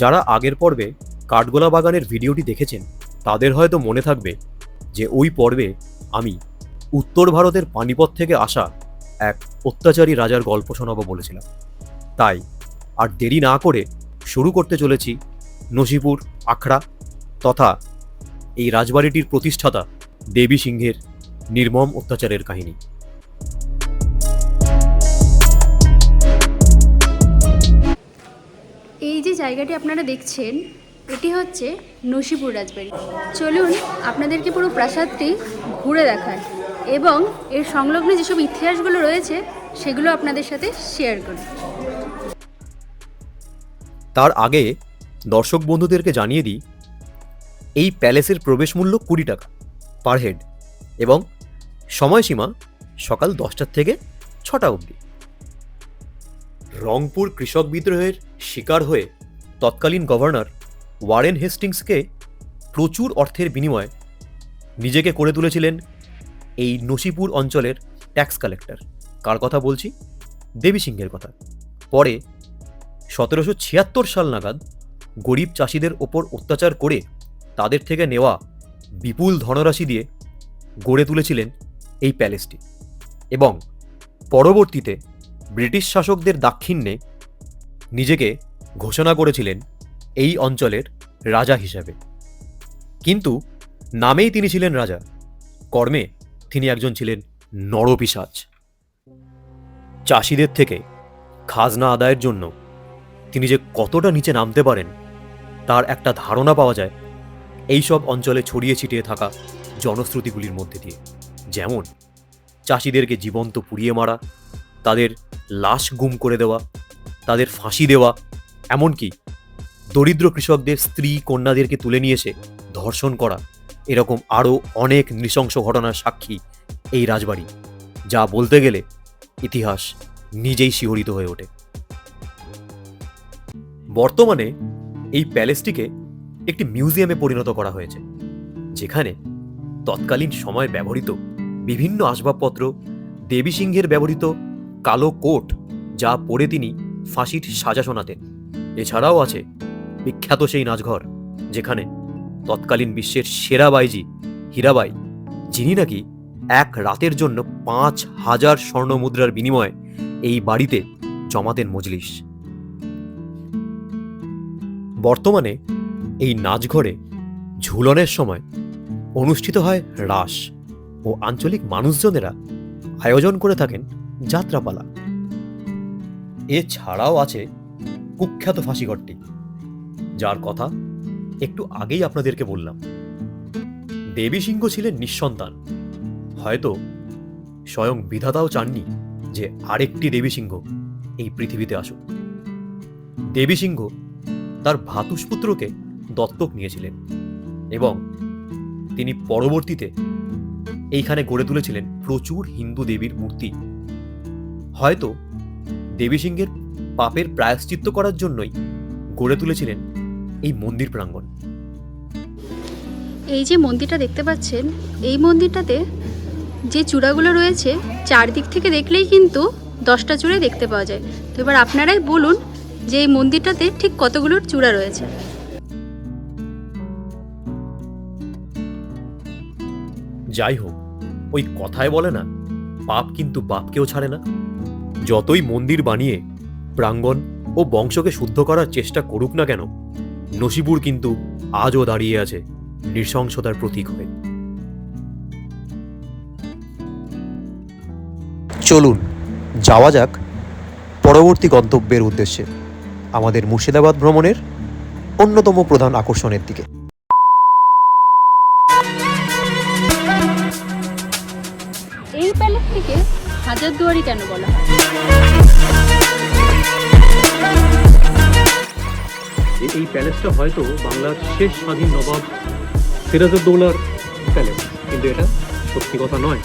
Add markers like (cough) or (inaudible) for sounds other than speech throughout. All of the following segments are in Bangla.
যারা আগের পর্বে কাঠগোলা বাগানের ভিডিওটি দেখেছেন, তাদের হয়তো মনে থাকবে যে ওই পর্বে আমি উত্তর ভারতের পানিপথ থেকে আসা এক অত্যাচারী রাজার গল্প শোনাবো বলেছিলাম। তাই আর দেরি না করে শুরু করতে চলেছি নসিপুর আখড়া তথা এই রাজবাড়িটির প্রতিষ্ঠাতা দেবী সিংহের নির্মম অত্যাচারের কাহিনী। যে জায়গাটি আপনারা দেখছেন, এটি হচ্ছে নসিপুর রাজবাড়ি। চলুন আপনাদেরকে পুরো প্রাসাদটি ঘুরে দেখায় এবং এর সংলগ্ন যেসব ইতিহাসগুলো রয়েছে, সেগুলো আপনাদের সাথে শেয়ার করি। তার আগে দর্শক বন্ধুদেরকে জানিয়ে দিই, এই প্যালেসের প্রবেশ মূল্য কুড়ি টাকা পার হেড এবং সময়সীমা সকাল দশটার থেকে ছটা অবধি। রংপুর কৃষক বিদ্রোহের শিকার হয়ে তৎকালীন গভর্নর ওয়ারেন হেস্টিংসকে প্রচুর অর্থের বিনিময়ে নিজেকে করে তুলেছিলেন এই নসিপুর অঞ্চলের ট্যাক্স কালেক্টর। কার কথা বলছি? দেবী সিংহের কথা। পরে সতেরোশো ছিয়াত্তর সাল নাগাদ গরিব চাষিদের ওপর অত্যাচার করে তাদের থেকে নেওয়া বিপুল ধনরাশি দিয়ে গড়ে তুলেছিলেন এই প্যালেসটি এবং পরবর্তীতে ব্রিটিশ শাসকদের দাক্ষিণ্যে নিজেকে ঘোষণা করেছিলেন এই অঞ্চলের রাজা হিসাবে। কিন্তু নামেই তিনি ছিলেন রাজা, কর্মে তিনি একজন ছিলেন নরপিসাচ চাষিদের থেকে খাজনা আদায়ের জন্য তিনি যে কতটা নিচে নামতে পারেন, তার একটা ধারণা পাওয়া যায় এই সব অঞ্চলে ছড়িয়ে ছিটিয়ে থাকা জনশ্রুতিগুলির মধ্যে দিয়ে। যেমন, চাষিদেরকে জীবন্ত পুড়িয়ে মারা, তাদের লাশ গুম করে দেওয়া, তাদের ফাঁসি দেওয়া এমনকি দরিদ্র কৃষকদের স্ত্রী কন্যাদেরকে তুলে নিয়ে এসে ধর্ষণ করা, এরকম আরও অনেক নৃশংস ঘটনার সাক্ষী এই রাজবাড়ি, যা বলতে গেলে ইতিহাস নিজেই শিহরিত হয়ে ওঠে। বর্তমানে এই প্যালেসটিকে একটি মিউজিয়ামে পরিণত করা হয়েছে, যেখানে তৎকালীন সময় ব্যবহৃত বিভিন্ন আসবাবপত্র, দেবী সিংহের ব্যবহৃত কালো কোট, যা পরে তিনি ফাঁসির সাজা শোনাতেন। এছাড়াও আছে বিখ্যাত সেই নাচঘর, যেখানে তৎকালীন বিশ্বের সেরা বাইজি, হীরাবাই, যিনি নাকি এক রাতের জন্য পাঁচ হাজার স্বর্ণ মুদ্রার বিনিময়ে এই বাড়িতে জমাতেন মজলিস। বর্তমানে এই নাচঘরে ঝুলনের সময় অনুষ্ঠিত হয় রাস ও আঞ্চলিক মানুষজনেরা আয়োজন করে থাকেন যাত্রাপালা। এছাড়াও আছে কুখ্যাত ফাঁসিঘরটি যার কথা একটু আগেই আপনাদেরকে বললাম। দেবী সিংহ ছিলেন নিঃসন্তান। হয়তো স্বয়ং বিধাতাও চাননি যে আরেকটি দেবী সিংহ এই পৃথিবীতে আসুক। দেবী সিংহ তার ভ্রাতুষ্পুত্রকে দত্তক নিয়েছিলেন এবং তিনি পরবর্তীতে এইখানে গড়ে তুলেছিলেন প্রচুর হিন্দু দেবীর মূর্তি। হয়তো দেবী সিংহের পাপের প্রায়শ্চিত্ত করার জন্যই গড়ে তুলেছিলেন এই মন্দির প্রাঙ্গণ। এই যে মন্দিরটা দেখতে পাচ্ছেন এই মন্দিরটাতে যে চূড়াগুলো রয়েছে চারদিক থেকে দেখলেই কিন্তু দশটা চূড়াই দেখতে পাওয়া যায়। তো এবার আপনারাই বলুন যে এই মন্দিরটাতে ঠিক কতগুলোর চূড়া রয়েছে। যাই হোক ওই কথায় বলে না পাপ কিন্তু বাপকেও ছাড়ে না। যতই মন্দির বানিয়ে প্রাঙ্গণ ও বংশকে শুদ্ধ করার চেষ্টা করুক না কেন নসিপুর কিন্তু আজও দাঁড়িয়ে আছে নৃশংসতার প্রতীক হয়ে। চলুন যাওয়া যাক পরবর্তী গন্তব্যের উদ্দেশ্যে আমাদের মুর্শিদাবাদ ভ্রমণের অন্যতম প্রধান আকর্ষণের দিকে। এই প্যালেসটিকে হাজারদুয়ারি কেন বলা হয়? এই- প্যালেসটা হয়তো বাংলার শেষ স্বাধীন নবাব সিরাজউদ্দৌলার প্যালেস। কিন্তু এটা সত্যি কথা নয়।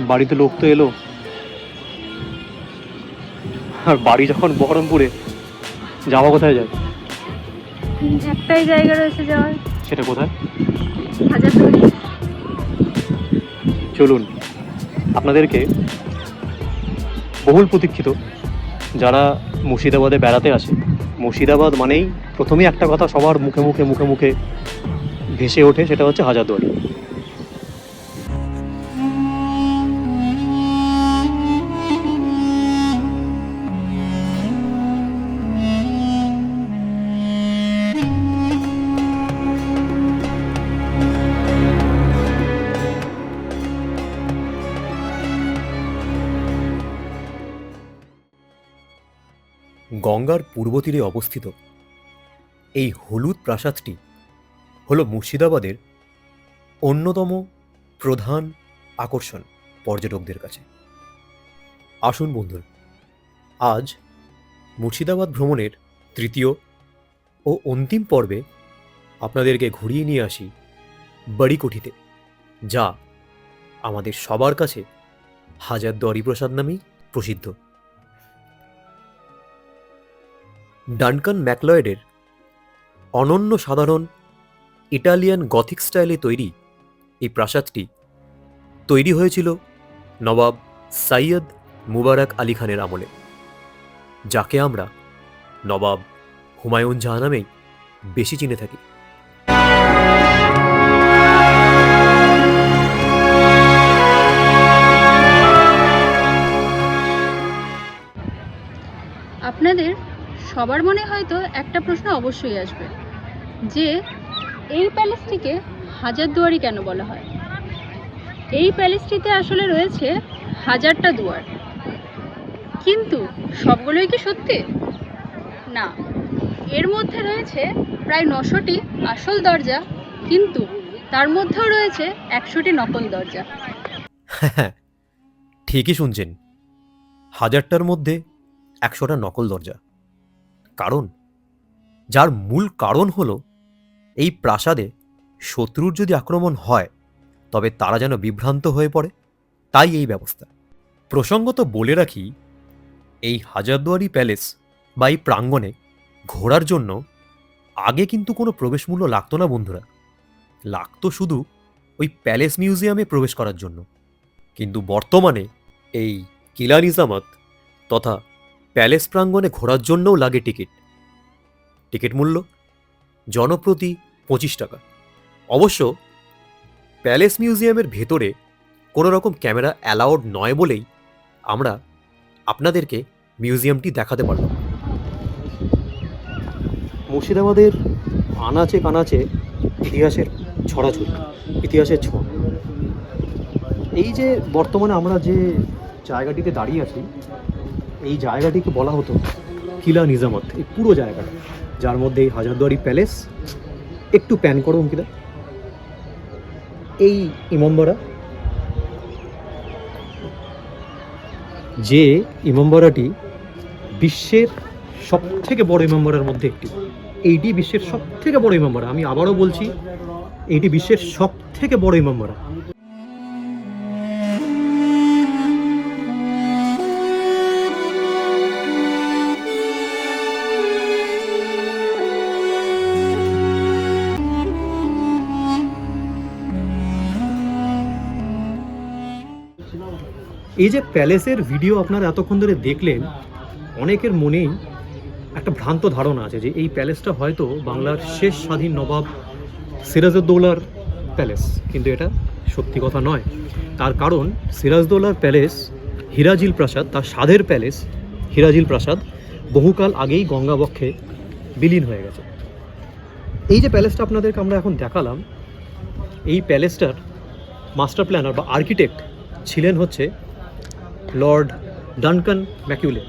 বাড়িতে লোক তো এলো। আর বাড়ি যখন বহরমপুরে যাওয়া কোথায় যায়? একটাই জায়গা রয়েছে যাওয়ার। সেটা কোথায়? হাজারদুয়ারি। চলুন। আপনাদেরকে বহুল প্রতীক্ষিত যারা মুর্শিদাবাদে বেড়াতে আসে। মুর্শিদাবাদ মানেই প্রথমেই একটা কথা সবার মুখে মুখে মুখে মুখে ভেসে ওঠে, সেটা হচ্ছে হাজারদুয়ারি। গঙ্গার পূর্ব তীরে অবস্থিত। এই হলুদ প্রাসাদটি হল মুর্শিদাবাদের অন্যতম প্রধান আকর্ষণ পর্যটকদের কাছে। আসুন বন্ধুরা, আজ মুর্শিদাবাদ ভ্রমণের তৃতীয় ও অন্তিম পর্বে আপনাদেরকে ঘুরিয়ে নিয়ে আসি বাড়িকুঠিতে, যা আমাদের সবার কাছে হাজারদুয়ারি প্রসাদ নামেই প্রসিদ্ধ। ডানকান ম্যাকলয়েডের অনন্য সাধারণ ইটালিয়ান গথিক স্টাইলে তৈরি এই প্রাসাদটি তৈরি হয়েছিল নবাব সাইয়দ মুবারক আলী খানের আমলে, যাকে আমরা নবাব হুমায়ুন জাহা নামেই বেশি চিনে থাকি। আপনাদের সবার মনে হয়তো একটা প্রশ্ন অবশ্যই আসবে। যে, এই প্যালেসটিকে হাজার হাজারদুয়ারি কেন বলা হয়? এই প্যালেসটিতে আসলে রয়েছে হাজারটা দুয়ার। কিন্তু সবগুলোই কি সত্যি? না। এর মধ্যে রয়েছে প্রায় নশোটি আসল দরজা, কিন্তু তার মধ্যেও রয়েছে একশোটি নকল দরজা। (laughs) ঠিকই শুনছেন। হাজারটার মধ্যে একশোটা নকল দরজা। কারণ। যার মূল কারণ হল, এই প্রাসাদে শত্রুর যদি আক্রমণ হয়, তবে তারা যেন বিভ্রান্ত হয়ে পড়ে, তাই এই ব্যবস্থা। প্রসঙ্গত বলে রাখি, এই হাজারদুয়ারি প্যালেস বা এই প্রাঙ্গণে ঘোরার জন্য আগে কিন্তু কোনো প্রবেশ মূল্য লাগতো না, বন্ধুরা। লাগতো শুধু ওই প্যালেস মিউজিয়ামে প্রবেশ করার জন্য। কিন্তু বর্তমানে এই কিলা নিজামত তথা প্যালেস প্রাঙ্গণে ঘোরার জন্যও লাগে টিকিট। টিকিট মূল্য? জনপ্রতি পঁচিশ টাকা। অবশ্য, প্যালেস মিউজিয়ামের ভেতরে কোনো রকম ক্যামেরা অ্যালাউড নয় বলেই আমরা আপনাদেরকে মিউজিয়ামটি দেখাতে পারব মুর্শিদাবাদের আনাচে কানাচে ইতিহাসের ছড়াছড়ি, ইতিহাসের ছোঁয়া। এই যে বর্তমানে আমরা যে জায়গাটিতে দাঁড়িয়ে আছি এই জায়গাটিকে বলা হতো কিলা নিজামত, এই পুরো জায়গাটা। যার মধ্যে এই হাজারদুয়ারি প্যালেস, একটু প্যান করো অঙ্কিতা। এই ইমামবাড়া যে ইমামবাড়াটি বিশ্বের সব থেকে বড় ইমামবাড়ার মধ্যে একটি। এইটি বিশ্বের সব থেকে বড় ইমামবাড়া আমি আবারও বলছি, এইটি বিশ্বের সব থেকে বড় ইমামবাড়া এই যে প্যালেসের ভিডিও আপনারা এতক্ষণ ধরে দেখলেন, অনেকের মনেই একটা ভ্রান্ত ধারণা আছে যে এই প্যালেসটা হয়তো বাংলার শেষ স্বাধীন নবাব সিরাজউদ্দৌলার প্যালেস। কিন্তু এটা সত্যি কথা নয়। তার কারণ সিরাজদৌলার প্যালেস হিরাজিল প্রাসাদ, তার স্বাদের প্যালেস হিরাজিল প্রাসাদ বহুকাল আগেই গঙ্গাবক্ষে বিলীন হয়ে গেছে। এই যে প্যালেসটা আপনাদেরকে আমরা এখন দেখালাম, এই প্যালেসটার মাস্টার প্ল্যানার বা আর্কিটেক্ট ছিলেন হচ্ছে লর্ড ডানকান ম্যাকিউলে।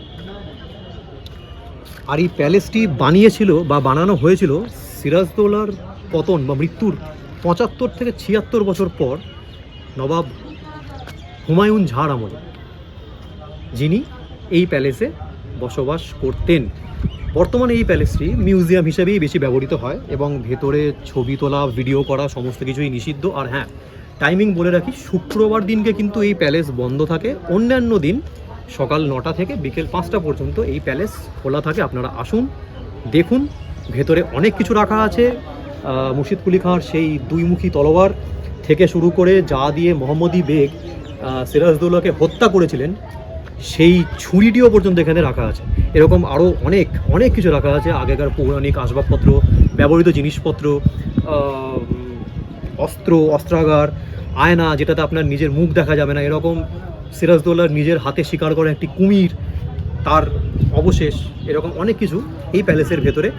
আর এই প্যালেসটি বানিয়েছিল বা বানানো হয়েছিল সিরাজদৌলার পতন বা মৃত্যুর পঁচাত্তর থেকে ছিয়াত্তর বছর পর নবাব হুমায়ুন ঝাড় আমলে, যিনি এই প্যালেসে বসবাস করতেন। বর্তমানে এই প্যালেসটি মিউজিয়াম হিসেবেই বেশি ব্যবহৃত হয় এবং ভেতরে ছবি তোলা, ভিডিও করা, সমস্ত কিছুই নিষিদ্ধ। আর হ্যাঁ টাইমিং বলে রাখি শুক্রবার দিনকে কিন্তু এই প্যালেস বন্ধ থাকে। অন্যান্য দিন সকাল নটা থেকে বিকেল পাঁচটা পর্যন্ত এই প্যালেস খোলা থাকে। আপনারা আসুন দেখুন ভেতরে অনেক কিছু রাখা আছে। আহ, মুর্শিদ কুলি খাঁর সেই দুইমুখী তলোয়ার থেকে শুরু করে যা দিয়ে মোহাম্মদী বেগ সিরাজদৌল্লাকে হত্যা করেছিলেন সেই ছুরিটিও পর্যন্ত এখানে রাখা আছে। এরকম আরও অনেক অনেক কিছু রাখা আছে। আগেকার পৌরাণিক আসবাবপত্র ব্যবহৃত জিনিসপত্র অস্ত্র, অস্ত্রাগার, আয়না যেটাতে আপনার নিজের মুখ দেখা যাবে না, এরকম সিরাজদৌল্লার নিজের হাতে শিকার করা একটি কুমির, তার অবশেষ এরকম অনেক কিছু এই প্যালেসের ভেতরে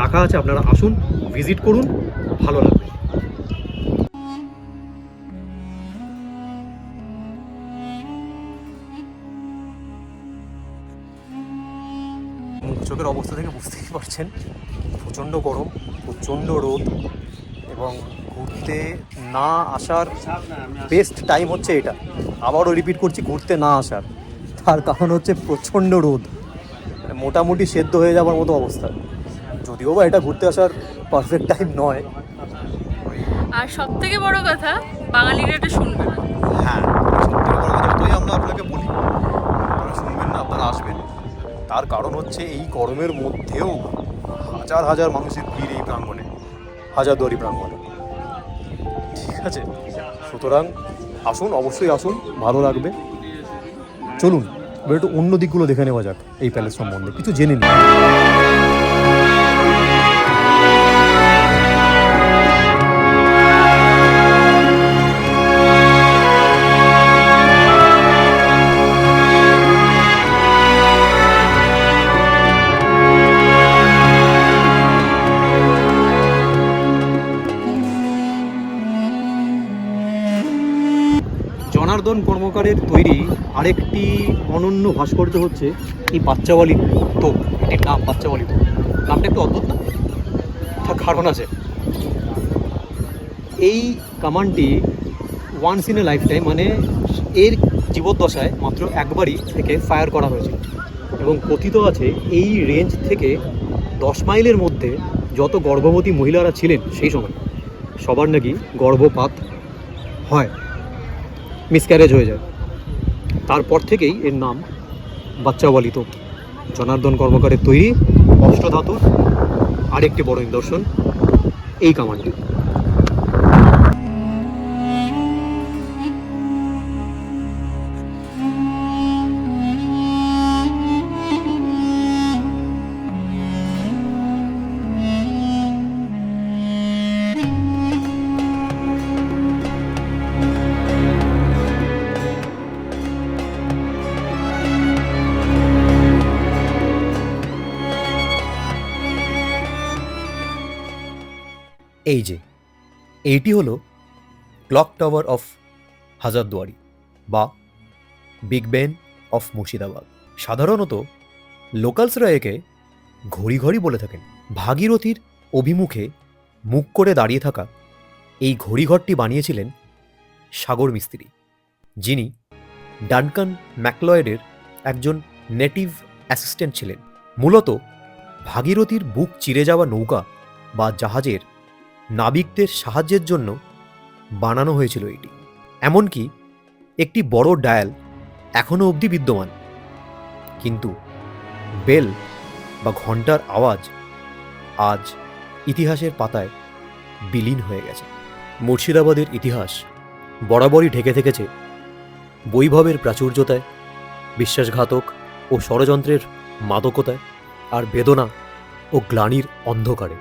রাখা আছে, আপনারা আসুন, ভিজিট করুন, ভালো লাগবে। চোখের অবস্থা থেকে বুঝতেই পারছেন, প্রচণ্ড গরম, প্রচণ্ড রোদ। এবং ঘুরতে না আসার বেস্ট টাইম হচ্ছে এটা। আবারও রিপিট করছি ঘুরতে না আসার। তার কারণ হচ্ছে প্রচণ্ড রোদ। মানে মোটামুটি সেদ্ধ হয়ে যাওয়ার মতো অবস্থা। যদিও বা এটা ঘুরতে আসার পারফেক্ট টাইম নয়। আর সব থেকে বড় কথা বাঙালিরা এটা শুনবে না। হ্যাঁ সত্যি বড় কথা যতই আমরা আপনাকে বলি। আপনারা শুনবেন না আপনারা আসবেন। তার কারণ হচ্ছে এই গরমের মধ্যেও হাজার হাজার মানুষের ভিড় এই প্রাঙ্গণে। হাজারদুয়ারি প্রাঙ্গণে। ঠিক আছে? সুতরাং আসুন, অবশ্যই আসুন, ভালো লাগবে। চলুন, এবার একটু অন্য দিকগুলো দেখে নেওয়া যাক এই প্যালেস সম্বন্ধে। কিছু জেনে নিই। জনার্দন কর্মকারের তৈরি আরেকটি অনন্য ভাস্কর্য হচ্ছে এই বাচ্চাওয়ালি তোপ। এটির নাম বাচ্চাওয়ালি তোপ। নামটা একটু অদ্ভুত না? তার কারণ আছে। এই কামানটি once in a lifetime মানে এর জীবদ্দশায় মাত্র একবারই থেকে ফায়ার করা হয়েছে এবং কথিত আছে, এই রেঞ্জ থেকে দশ মাইলের মধ্যে যত গর্ভবতী মহিলারা ছিলেন সেই সময়, সবার নাকি গর্ভপাত হয়। মিসক্যারেজ হয়ে যায়। তারপর থেকেই এর নাম বাচ্চাওয়ালি তোপ জনার্দন কর্মকারের তৈরি অষ্টধাতুর আরেকটি বড় নিদর্শন, এই কামানটি এই যে, এইটি হলো ক্লক টাওয়ার অফ হাজারদুয়ারি বা বিগ বেন অফ মুর্শিদাবাদ। সাধারণত লোকালসরা একে ঘড়ি ঘড়ি বলে থাকেন। ভাগীরথীর অভিমুখে মুখ করে দাঁড়িয়ে থাকা এই ঘড়িঘরটি বানিয়েছিলেন সাগর মিস্ত্রি, যিনি ডানকান ম্যাকলয়েডের একজন নেটিভ অ্যাসিস্ট্যান্ট ছিলেন। মূলত ভাগীরথীর বুক চিরে যাওয়া নৌকা বা জাহাজের নাবিকদের সাহায্যের জন্য বানানো হয়েছিল এটি। এমনকি একটি বড় ডায়াল এখনও অবধি বিদ্যমান। কিন্তু বেল বা ঘণ্টার আওয়াজ আজ ইতিহাসের পাতায় বিলীন হয়ে গেছে। মুর্শিদাবাদের ইতিহাস বরাবরই ঢেকে থেকেছে বৈভবের প্রাচুর্যতায়, বিশ্বাসঘাতক ও ষড়যন্ত্রের মাদকতায় আর বেদনা ও গ্লানির অন্ধকারে।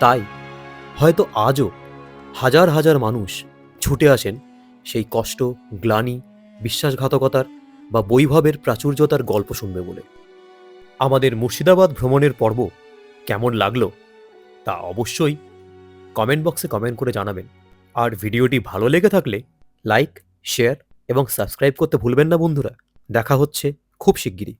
তাই হয়তো আজও হাজার হাজার মানুষ ছুটে আসেন সেই কষ্ট, গ্লানি, বিশ্বাসঘাতকতার বা বৈভবের প্রাচুর্যতার গল্প শুনবে বলে। আমাদের মুর্শিদাবাদ ভ্রমণের পর্ব কেমন লাগল তা অবশ্যই কমেন্ট বক্সে কমেন্ট করে জানাবেন। আর ভিডিওটি ভালো লেগে থাকলে লাইক, শেয়ার এবং সাবস্ক্রাইব করতে ভুলবেন না বন্ধুরা। দেখা হচ্ছে খুব শিগগিরই।